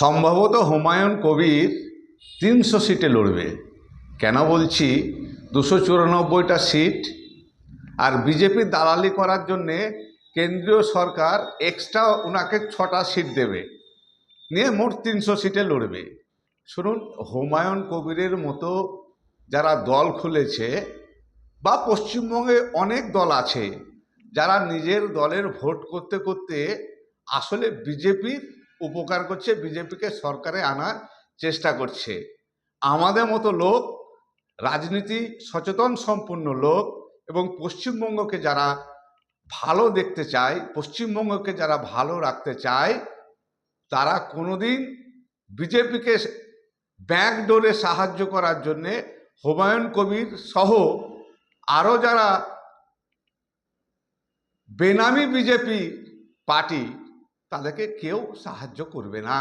সম্ভবত হুমায়ুন কবির তিনশো সিটে লড়বে। কেন বলছি? দুশো চুরানব্বইটা সিট আর বিজেপির দালালি করার জন্যে কেন্দ্রীয় সরকার এক্সট্রা ওনাকে ছটা সিট দেবে। নিয়ে মোট তিনশো সিটে লড়বে। শুনুন, হুমায়ুন কবিরের মতো যারা দল খুলেছে বা পশ্চিমবঙ্গে অনেক দল আছে, যারা নিজের দলের ভোট করতে করতে আসলে বিজেপির উপকার করছে, বিজেপিকে সরকারে আনার চেষ্টা করছে। আমাদের মতো লোক, রাজনীতি সচেতন সম্পন্ন লোক এবং পশ্চিমবঙ্গকে যারা ভালো দেখতে চায়, পশ্চিমবঙ্গকে যারা ভালো রাখতে চায়, তারা কোনোদিন বিজেপিকে ব্যাকডোরে সাহায্য করার জন্যে হুমায়ুন কবির সহ আরও যারা বেনামি বিজেপি পার্টি তাদেরকে কেউ সাহায্য করবে না।